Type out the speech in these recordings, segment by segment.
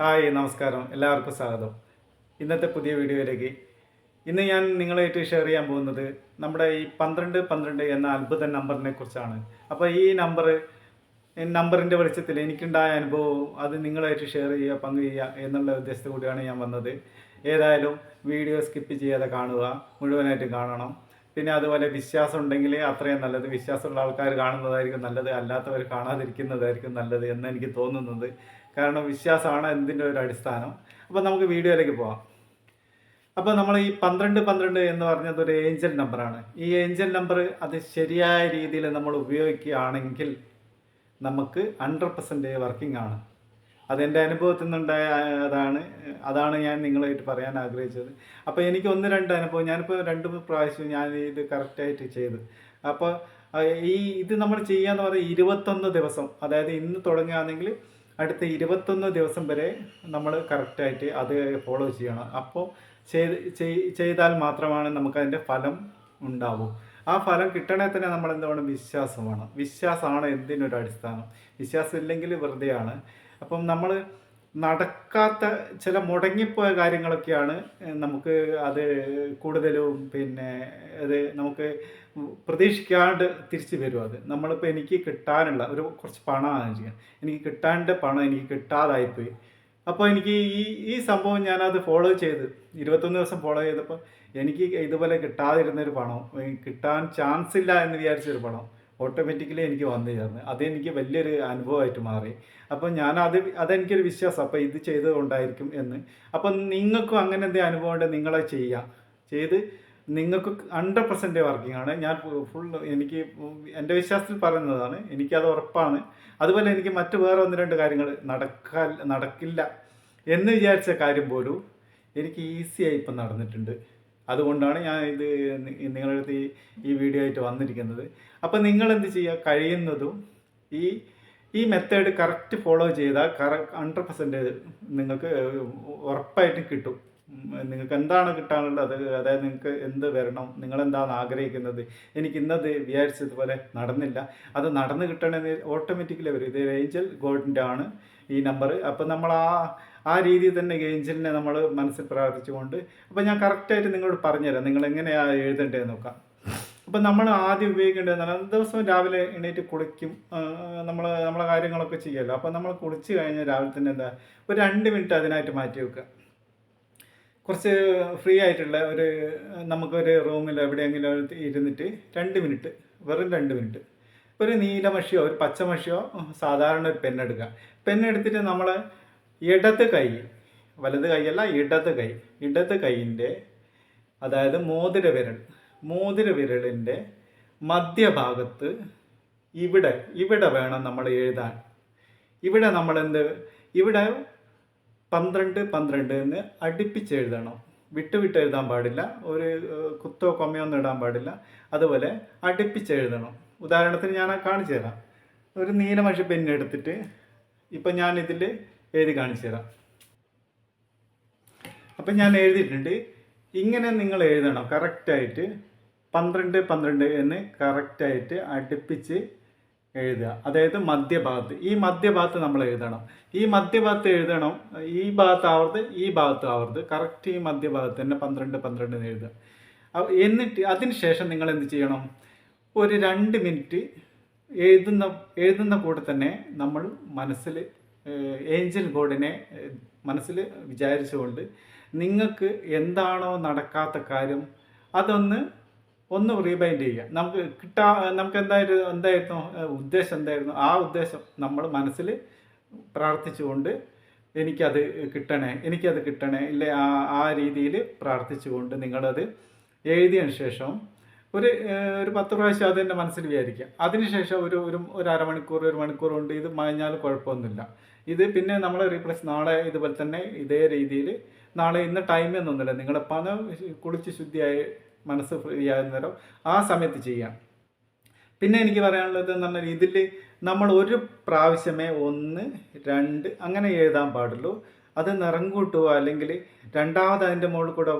Hi നമസ്കാരം. എല്ലാവർക്കും സ്വാഗതം. ഇന്നത്തെ പുതിയ വീഡിയോയിലേക്ക്. ഇന്ന് ഞാൻ നിങ്ങളായിട്ട് ഷെയർ ചെയ്യാൻ പോകുന്നത് നമ്മുടെ ഈ പന്ത്രണ്ട് പന്ത്രണ്ട് എന്ന അത്ഭുത നമ്പറിനെ കുറിച്ചാണ്. അപ്പോൾ ഈ നമ്പർ നമ്പറിന്റെ വെളിച്ചത്തിൽ എനിക്കുണ്ടായ അനുഭവവും അത് നിങ്ങളായിട്ട് ഷെയർ ചെയ്യുക പങ്കു ചെയ്യുക എന്നുള്ള ഉദ്ദേശത്തോടു കൂടിയാണ് ഞാൻ വന്നത്. ഏതായാലും വീഡിയോ സ്കിപ്പ് ചെയ്യാതെ കാണുക മുഴുവനായിട്ട് കാണണം. പിന്നെ അതുപോലെ വിശ്വാസം ഉണ്ടെങ്കിൽ അത്രയും നല്ലത്. വിശ്വാസമുള്ള ആൾക്കാർ കാണുന്നതായിരിക്കും നല്ലത്. അല്ലാത്തവർ കാണാതിരിക്കുന്നതായിരിക്കും നല്ലത് എന്ന് എനിക്ക് തോന്നുന്നത്. കാരണം വിശ്വാസമാണ് എന്തിന്റെ ഒരു അടിസ്ഥാനം. അപ്പോൾ നമുക്ക് വീഡിയോയിലേക്ക് പോവാം. അപ്പോൾ നമ്മൾ ഈ പന്ത്രണ്ട് പന്ത്രണ്ട് എന്ന് പറഞ്ഞത് ഒരു ഏഞ്ചൽ നമ്പറാണ്. ഈ ഏഞ്ചൽ നമ്പർ അത് ശരിയായ രീതിയിൽ നമ്മൾ ഉപയോഗിക്കുകയാണെങ്കിൽ നമുക്ക് ഹൺഡ്രഡ് പെർസെന്റ് വർക്കിംഗ് ആണ്. അതെന്റെ അനുഭവത്തിൽ നിന്നുണ്ടായ അതാണ് അതാണ് ഞാൻ നിങ്ങളായിട്ട് പറയാൻ ആഗ്രഹിച്ചത്. അപ്പോൾ എനിക്ക് ഒന്ന് രണ്ട് അനുഭവം. ഞാനിപ്പോൾ രണ്ട് പ്രാവശ്യം ഞാൻ ഇത് കറക്റ്റായിട്ട് ചെയ്തു. അപ്പോൾ ഈ ഇത് നമ്മൾ ചെയ്യുക ചെയ്യാന്ന് പറയുന്നത് ഇരുപത്തൊന്ന് ദിവസം. അതായത് ഇന്ന് തുടങ്ങുകയാണെങ്കിൽ അടുത്ത ഇരുപത്തൊന്ന് ദിവസം വരെ നമ്മൾ കറക്റ്റായിട്ട് അത് ഫോളോ ചെയ്യണം. അപ്പോൾ ചെയ്ത് ചെയ്താൽ മാത്രമാണ് നമുക്കതിന്റെ ഫലം ഉണ്ടാവൂ. ആ ഫലം കിട്ടണേ തന്നെ നമ്മൾ എന്ത് വേണം വിശ്വാസം വേണം വിശ്വാസമാണ് എന്തിനൊരു അടിസ്ഥാനം വിശ്വാസം ഇല്ലെങ്കിൽ വെറുതെയാണ്. അപ്പം നമ്മൾ നടക്കാത്ത ചില മുടങ്ങിപ്പോയ കാര്യങ്ങളൊക്കെയാണ് നമുക്ക് അത് കൂടുതലും പിന്നെ അത് നമുക്ക് പ്രതീക്ഷിക്കാണ്ട് തിരിച്ചു വരും അത്. നമ്മളിപ്പോൾ എനിക്ക് കിട്ടാനുള്ള ഒരു കുറച്ച് പണമാണ് ചെയ്യാൻ. എനിക്ക് കിട്ടാണ്ട് പണം എനിക്ക് കിട്ടാതായിപ്പോയി. അപ്പോൾ എനിക്ക് ഈ ഈ സംഭവം ഞാനത് ഫോളോ ചെയ്ത് ഇരുപത്തൊന്ന് ദിവസം ഫോളോ ചെയ്തപ്പോൾ എനിക്ക് ഇതുപോലെ കിട്ടാതിരുന്നൊരു പണം കിട്ടാൻ ചാൻസ് ഇല്ല എന്ന് വിചാരിച്ചൊരു പണം ഓട്ടോമാറ്റിക്കലി എനിക്ക് വന്നു ചേർന്ന് അതെനിക്ക് വലിയൊരു അനുഭവമായിട്ട് മാറി. അപ്പം ഞാൻ അത് അതെനിക്കൊരു വിശ്വാസം. അപ്പം ഇത് ചെയ്തതുകൊണ്ടായിരിക്കും എന്ന്. അപ്പം നിങ്ങൾക്കും അങ്ങനെ എന്തെങ്കിലും അനുഭവം ഉണ്ടെങ്കിൽ നിങ്ങളെ ചെയ്യാം. ചെയ്ത് നിങ്ങൾക്ക് ഹൺഡ്രഡ് പെർസെന്റ് വർക്കിംഗ് ആണ്. ഞാൻ ഫുൾ എനിക്ക് എന്റെ വിശ്വാസത്തിൽ പറയുന്നതാണ്. എനിക്കത് ഉറപ്പാണ്. അതുപോലെ എനിക്ക് മറ്റ് വേറെ ഒന്ന് രണ്ട് കാര്യങ്ങൾ നടക്കാൻ നടക്കില്ല എന്ന് വിചാരിച്ച കാര്യം പോലും എനിക്ക് ഈസിയായി ഇപ്പം നടന്നിട്ടുണ്ട്. അതുകൊണ്ടാണ് ഞാൻ ഇത് നിങ്ങളുടെ അടുത്ത് ഈ വീഡിയോ ആയിട്ട് വന്നിരിക്കുന്നത്. അപ്പം നിങ്ങൾ എന്ത് ചെയ്യുക? കഴിയുന്നതും ഈ ഈ മെത്തേഡ് കറക്റ്റ് ഫോളോ ചെയ്താൽ കറ ഹൺഡ്രഡ് പെർസെന്റേജ് നിങ്ങൾക്ക് ഉറപ്പായിട്ടും കിട്ടും. നിങ്ങൾക്ക് എന്താണ് കിട്ടാനുള്ളത്? അത് അതായത് നിങ്ങൾക്ക് എന്ത് വരണം? നിങ്ങളെന്താണ് ആഗ്രഹിക്കുന്നത്? എനിക്ക് ഇന്നത് വിചാരിച്ചതുപോലെ നടന്നില്ല. അത് നടന്നു കിട്ടണമെന്ന് ഓട്ടോമാറ്റിക്കലി വരും. ഇത് ഏഞ്ചൽ ഗോഡിന്റെ ആണ് ഈ നമ്പർ അപ്പം നമ്മൾ ആ ആ രീതിയിൽ തന്നെ ഏഞ്ചലിനെ നമ്മൾ മനസ്സിൽ പ്രാർത്ഥിച്ചുകൊണ്ട് അപ്പം ഞാൻ കറക്റ്റായിട്ട് നിങ്ങളോട് പറഞ്ഞുതരാം. നിങ്ങൾ എങ്ങനെയാണ് എഴുതേണ്ടതെന്ന് നോക്കാം. അപ്പം നമ്മൾ ആദ്യം ഉപയോഗിക്കേണ്ടത് എന്താണ് ദിവസം രാവിലെ എണീറ്റ് കുളിക്കും. നമ്മൾ നമ്മളെ കാര്യങ്ങളൊക്കെ ചെയ്യുമല്ലോ. അപ്പം നമ്മൾ കുളിച്ച് കഴിഞ്ഞാൽ രാവിലെ തന്നെ എന്താ ഒരു രണ്ട് മിനിറ്റ് അതിനായിട്ട് മാറ്റി വെക്കുക. കുറച്ച് ഫ്രീ ആയിട്ടുള്ള ഒരു നമുക്കൊരു റൂമിൽ എവിടെയെങ്കിലും ഇരുന്നിട്ട് രണ്ട് മിനിറ്റ് വെറും രണ്ട് മിനിറ്റ് ഒരു നീലമഷിയോ ഒരു പച്ചമഷിയോ സാധാരണ ഒരു പെണ്ണെടുക്കുക പെണ്ണെടുത്തിട്ട് നമ്മൾ ഇടത് കൈ വലത് കൈയല്ല ഇടത് കൈ ഇടത് കൈയിന്റെ അതായത് മോതിര വിരൽ മോതിര വിരലിന്റെ മധ്യഭാഗത്ത് ഇവിടെ ഇവിടെ വേണം നമ്മൾ എഴുതാൻ. ഇവിടെ നമ്മൾ എന്ത് ഇവിടെ പന്ത്രണ്ട് പന്ത്രണ്ട് എന്ന് അടുപ്പിച്ച് എഴുതണം. വിട്ട് വിട്ട് എഴുതാൻ പാടില്ല. ഒരു കുത്തോ കൊമ്മയോ ഒന്നും ഇടാൻ പാടില്ല. അതുപോലെ അടുപ്പിച്ച് എഴുതണം. ഉദാഹരണത്തിന് ഞാൻ കാണിച്ചു തരാം. ഒരു നീലമഷി പെന്ന് എടുത്തിട്ട് ഇപ്പം ഞാൻ ഇതിൽ എഴുതി കാണിച്ചു തരാം. അപ്പം ഞാൻ എഴുതിയിട്ടുണ്ട്. ഇങ്ങനെ നിങ്ങൾ എഴുതണം. കറക്റ്റായിട്ട് പന്ത്രണ്ട് പന്ത്രണ്ട് എന്ന് കറക്റ്റായിട്ട് അടുപ്പിച്ച് എഴുതുക. അതായത് മധ്യഭാഗത്ത്. ഈ മധ്യഭാഗത്ത് നമ്മൾ എഴുതണം. ഈ മധ്യഭാഗത്ത് എഴുതണം. ഈ ഭാഗത്ത് ആവരുത് ഈ ഭാഗത്ത് ആവരുത് കറക്റ്റ് ഈ മധ്യഭാഗത്ത് തന്നെ പന്ത്രണ്ട് പന്ത്രണ്ട് എന്ന് എഴുതുക. എന്നിട്ട് അതിന് ശേഷം നിങ്ങൾ എന്ത് ചെയ്യണം? ഒരു രണ്ട് മിനിറ്റ് എഴുതുന്ന എഴുതുന്ന കൂടെ തന്നെ നമ്മൾ മനസ്സിൽ ഏഞ്ചൽ ഗോഡിനെ മനസ്സിൽ വിചാരിച്ചുകൊണ്ട് നിങ്ങൾക്ക് എന്താണോ നടക്കാത്ത കാര്യം അതൊന്ന് ഒന്ന് റീബൈൻഡ് ചെയ്യുക. നമുക്ക് കിട്ടാ നമുക്ക് എന്തായിരുന്നു എന്തായിരുന്നു ഉദ്ദേശം എന്തായിരുന്നു? ആ ഉദ്ദേശം നമ്മൾ മനസ്സിൽ പ്രാർത്ഥിച്ചുകൊണ്ട് എനിക്കത് കിട്ടണേ എനിക്കത് കിട്ടണേ ഇല്ലേ? ആ ആ രീതിയിൽ പ്രാർത്ഥിച്ചുകൊണ്ട് നിങ്ങളത് എഴുതിയതിന് ശേഷം ഒരു ഒരു പത്ത് പ്രാവശ്യം അത് എന്റെ മനസ്സിൽ വിചാരിക്കുക. അതിനുശേഷം ഒരു ഒരു ഒരു അരമണിക്കൂർ ഒരു മണിക്കൂർ കൊണ്ട് ഇത് മഞ്ഞാൽ കുഴപ്പമൊന്നുമില്ല. ഇത് പിന്നെ നമ്മൾ റീപ്ലേസ് നാളെ ഇതുപോലെ തന്നെ ഇതേ രീതിയിൽ നാളെ ഇന്ന് ടൈം എന്നൊന്നുമില്ല. പണം കുളിച്ച് ശുദ്ധിയായി മനസ്സ് ഫ്രീ ആകുന്ന നേരം ആ സമയത്ത് ചെയ്യാം. പിന്നെ എനിക്ക് പറയാനുള്ളത് എന്ന് പറഞ്ഞാൽ ഇതിൽ നമ്മൾ ഒരു പ്രാവശ്യമേ ഒന്ന് രണ്ട് അങ്ങനെ എഴുതാൻ പാടുള്ളൂ. അത് നിറം അല്ലെങ്കിൽ രണ്ടാമത് അതിന്റെ മുകളിൽ കൂടെ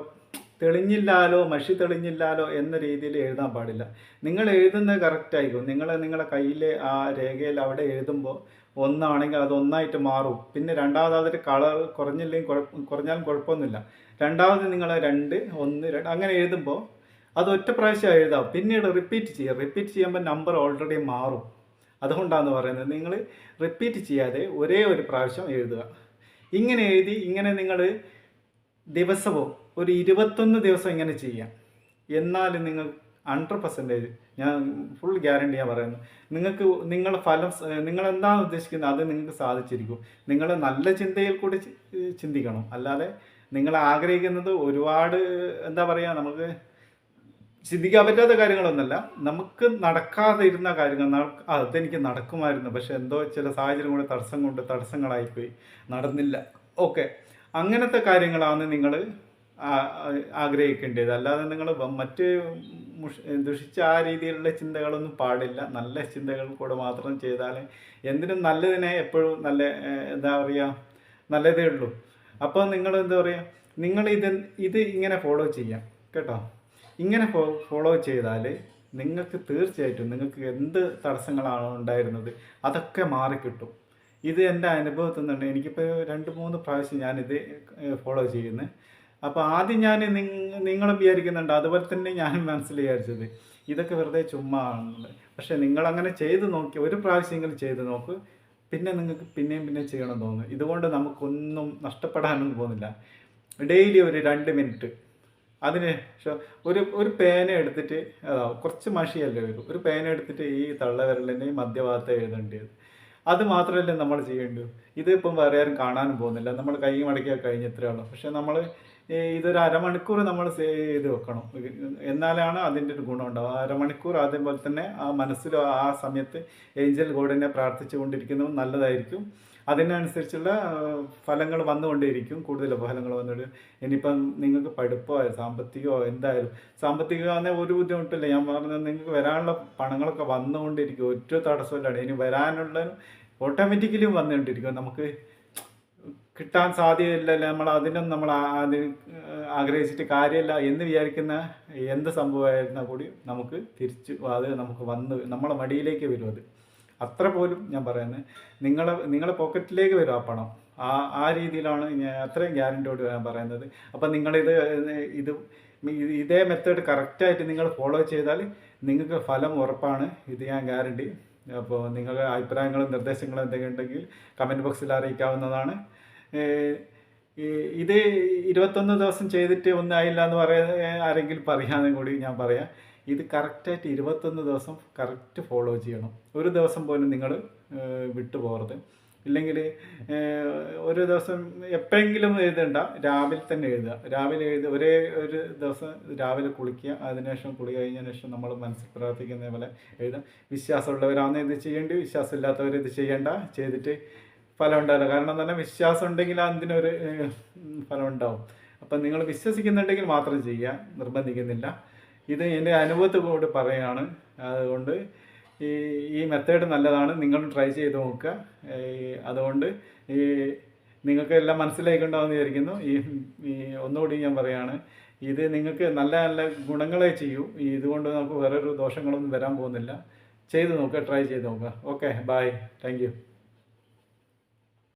തെളിഞ്ഞില്ലാലോ മഷി തെളിഞ്ഞില്ലാലോ എന്ന രീതിയിൽ എഴുതാൻ പാടില്ല. നിങ്ങൾ എഴുതുന്നത് കറക്റ്റായിരിക്കും നിങ്ങൾ നിങ്ങളുടെ കയ്യിലെ ആ രേഖയിൽ അവിടെ എഴുതുമ്പോൾ ഒന്നാണെങ്കിൽ അത് ഒന്നായിട്ട് മാറും. പിന്നെ രണ്ടാമത് അതിന്റെ കളർ കുറഞ്ഞില്ലെങ്കിൽ കുറഞ്ഞാലും കുഴപ്പമൊന്നുമില്ല. രണ്ടാമത് നിങ്ങൾ രണ്ട് ഒന്ന് രണ്ട് അങ്ങനെ എഴുതുമ്പോൾ അത് ഒറ്റ പ്രാവശ്യം എഴുതാം. പിന്നീട് റിപ്പീറ്റ് ചെയ്യുക. റിപ്പീറ്റ് ചെയ്യുമ്പോൾ നമ്പർ ഓൾറെഡി മാറും. അതുകൊണ്ടാണ് പറയുന്നത്. നിങ്ങൾ റിപ്പീറ്റ് ചെയ്യാതെ ഒരേ ഒരു പ്രാവശ്യം എഴുതുക. ഇങ്ങനെ എഴുതി ഇങ്ങനെ നിങ്ങൾ ദിവസവും ഒരു ഇരുപത്തൊന്ന് ദിവസം ഇങ്ങനെ ചെയ്യാം. എന്നാൽ നിങ്ങൾ ഹൺഡ്രഡ് പെർസെന്റേജ് ഞാൻ ഫുൾ ഗ്യാരണ്ടി ഞാൻ പറയുന്നു. നിങ്ങൾക്ക് നിങ്ങളുടെ ഫലം നിങ്ങൾ എന്താണ് ഉദ്ദേശിക്കുന്നത്? അത് നിങ്ങൾക്ക് സാധിച്ചിരിക്കും. നിങ്ങൾ നല്ല ചിന്തയിൽ കൂടി ചിന്തിക്കണം. അല്ലാതെ നിങ്ങൾ ആഗ്രഹിക്കുന്നത് ഒരുപാട് എന്താ പറയുക നമുക്ക് ചിന്തിക്കാൻ പറ്റാത്ത കാര്യങ്ങളൊന്നുമല്ല നമുക്ക് നടക്കാതെ ഇരുന്ന കാര്യങ്ങൾ അതെനിക്ക് നടക്കുമായിരുന്നു. പക്ഷെ എന്തോ ചില സാഹചര്യം കൊണ്ട് തടസ്സം കൊണ്ട് തടസ്സങ്ങളായിപ്പോയി. നടന്നില്ല. ഓക്കെ. അങ്ങനത്തെ കാര്യങ്ങളാണ് നിങ്ങൾ ആഗ്രഹിക്കേണ്ടത്. അല്ലാതെ നിങ്ങൾ മറ്റ് ദുഷിച്ച ആ രീതിയിലുള്ള ചിന്തകളൊന്നും പാടില്ല. നല്ല ചിന്തകൾ കൂടെ മാത്രം ചെയ്താൽ എന്തിനും നല്ലതിനെ എപ്പോഴും നല്ല എന്താ പറയുക നല്ലതേ ഉള്ളൂ. അപ്പോൾ നിങ്ങൾ എന്താ പറയുക നിങ്ങൾ ഇത് ഇത് ഇങ്ങനെ ഫോളോ ചെയ്യാം കേട്ടോ. ഇങ്ങനെ ഫോളോ ചെയ്താൽ നിങ്ങൾക്ക് തീർച്ചയായിട്ടും നിങ്ങൾക്ക് എന്ത് തടസ്സങ്ങളാണോ ഉണ്ടായിരുന്നത് അതൊക്കെ മാറിക്കിട്ടും ഇത് എന്റെ അനുഭവത്തിൽ നിന്നുണ്ട് എനിക്കിപ്പോൾ രണ്ട് മൂന്ന് പ്രാവശ്യം ഞാനിത് ഫോളോ ചെയ്യുന്നത്. അപ്പോൾ ആദ്യം ഞാൻ നിങ്ങളും വിചാരിക്കുന്നുണ്ട്. അതുപോലെ തന്നെ ഞാൻ മനസ്സിൽ വിചാരിച്ചത് ഇതൊക്കെ വെറുതെ ചുമ്മാ ആണെന്നുള്ളത് പക്ഷേ നിങ്ങളങ്ങനെ ചെയ്ത് നോക്കി ഒരു പ്രാവശ്യമെങ്കിലും ചെയ്ത് നോക്ക്. പിന്നെ നിങ്ങൾക്ക് പിന്നെയും പിന്നെ ചെയ്യണം തോന്നും ഇതുകൊണ്ട് നമുക്കൊന്നും നഷ്ടപ്പെടാനൊന്നും പോകുന്നില്ല. ഡെയിലി ഒരു രണ്ട് മിനിറ്റ്. അതിന് ഒരു ഒരു പേന എടുത്തിട്ട് അതാ കുറച്ച് മഷിയല്ലേ വരും. ഒരു പേന എടുത്തിട്ട് ഈ തള്ളവിരലിന്റെ മധ്യഭാഗത്ത് എഴുതേണ്ടത് അത് മാത്രമല്ലേ നമ്മൾ ചെയ്യേണ്ടൂ ഇതിപ്പം വേറെ ആരും കാണാനും പോകുന്നില്ല. നമ്മൾ കൈ മടക്കിയാൽ കഴിഞ്ഞത്രേ ഉള്ളൂ. പക്ഷേ നമ്മൾ ഇതൊരു അരമണിക്കൂർ നമ്മൾ സേവ് ചെയ്ത് വെക്കണം. എന്നാലാണ് അതിന്റെ ഒരു ഗുണം ഉണ്ടാവും അരമണിക്കൂർ അതേപോലെ തന്നെ ആ മനസ്സിൽ ആ സമയത്ത് ഏഞ്ചൽ ഗോഡിനെ പ്രാർത്ഥിച്ചു കൊണ്ടിരിക്കുന്നത് നല്ലതായിരിക്കും. അതിനനുസരിച്ചുള്ള ഫലങ്ങൾ വന്നുകൊണ്ടേയിരിക്കും. കൂടുതൽ ഫലങ്ങൾ വന്നുകൊണ്ട് ഇനിയിപ്പം നിങ്ങൾക്ക് പഠിപ്പോ സാമ്പത്തികമോ എന്തായാലും സാമ്പത്തികമാകുന്ന ഒരു ബുദ്ധിമുട്ടില്ല. ഞാൻ പറഞ്ഞത് നിങ്ങൾക്ക് വരാനുള്ള പണങ്ങളൊക്കെ വന്നുകൊണ്ടിരിക്കും. ഒറ്റ തടസ്സമില്ലാണ് ഇനി വരാനുള്ള ഓട്ടോമാറ്റിക്കലി വന്നുകൊണ്ടിരിക്കും. നമുക്ക് കിട്ടാൻ സാധ്യതയില്ലല്ലോ നമ്മൾ അതിനും നമ്മൾ ആഗ്രഹിച്ചിട്ട് കാര്യമില്ല എന്ന് വിചാരിക്കുന്ന എന്ത് സംഭവമായിരുന്നാൽ കൂടി നമുക്ക് തിരിച്ച് അത് നമുക്ക് വന്ന് നമ്മളെ മടിയിലേക്ക് വരും അത്. അത്ര പോലും ഞാൻ പറയുന്നത്. നിങ്ങളെ നിങ്ങളെ പോക്കറ്റിലേക്ക് വരും ആ പണം. ആ ആ രീതിയിലാണ് ഞാൻ അത്രയും ഗ്യാരന്റിയോട് ഞാൻ പറയുന്നത്. അപ്പം നിങ്ങളിത് ഇത് ഇതേ മെത്തേഡ് കറക്റ്റായിട്ട് നിങ്ങൾ ഫോളോ ചെയ്താൽ നിങ്ങൾക്ക് ഫലം ഉറപ്പാണ്. ഇത് ഞാൻ ഗ്യാരണ്ടി അപ്പോൾ നിങ്ങളുടെ അഭിപ്രായങ്ങളും നിർദ്ദേശങ്ങളും എന്തെങ്കിലും ഉണ്ടെങ്കിൽ കമന്റ് ബോക്സിൽ അറിയിക്കാവുന്നതാണ്. ഇത് ഇരുപത്തൊന്ന് ദിവസം ചെയ്തിട്ട് ഒന്നും ആയില്ല എന്ന് പറയാൻ ആരെങ്കിലും പറയാനും കൂടി ഞാൻ പറയാം. ഇത് കറക്റ്റായിട്ട് ഇരുപത്തൊന്ന് ദിവസം കറക്റ്റ് ഫോളോ ചെയ്യണം. ഒരു ദിവസം പോലും നിങ്ങൾ വിട്ടു പോകരുത്. ഇല്ലെങ്കിൽ ഒരു ദിവസം എപ്പോഴെങ്കിലും എഴുതണ്ട രാവിലെ തന്നെ എഴുതുക. രാവിലെ എഴുതി ഒരേ ഒരു ദിവസം രാവിലെ കുളിക്കുക അതിനുശേഷം കുളി കഴിഞ്ഞതിന് ശേഷം നമ്മൾ മനസ്സിൽ പ്രാർത്ഥിക്കുന്ന പോലെ എഴുതാം വിശ്വാസമുള്ളവരാണെന്ന് ഇത് ചെയ്യേണ്ടി വിശ്വാസമില്ലാത്തവർ ഇത് ചെയ്യേണ്ട ചെയ്തിട്ട് ഫലം ഉണ്ടാവില്ല കാരണം തന്നെ വിശ്വാസം ഉണ്ടെങ്കിൽ അതിനൊരു ഫലം ഉണ്ടാവും അപ്പം നിങ്ങൾ വിശ്വസിക്കുന്നുണ്ടെങ്കിൽ മാത്രം ചെയ്യുക. നിർബന്ധിക്കുന്നില്ല. ഇത് എന്റെ അനുഭവത്തിൽ കൂടി പറയുകയാണ് അതുകൊണ്ട് ഈ ഈ മെത്തേഡ് നല്ലതാണ്. നിങ്ങൾ ട്രൈ ചെയ്ത് നോക്കുക. അതുകൊണ്ട് ഈ നിങ്ങൾക്ക് എല്ലാം മനസ്സിലായിട്ടുണ്ടാവുമെന്ന് വിചാരിക്കുന്നു. ഈ ഒന്നുകൂടി ഞാൻ പറയുകയാണ് ഇത് നിങ്ങൾക്ക് നല്ല നല്ല ഗുണങ്ങളെ ചെയ്യൂ. ഇതുകൊണ്ട് നമുക്ക് വേറൊരു ദോഷങ്ങളൊന്നും വരാൻ പോകുന്നില്ല. ചെയ്ത് നോക്കുക ട്രൈ ചെയ്ത് നോക്കുക. Okay bye thank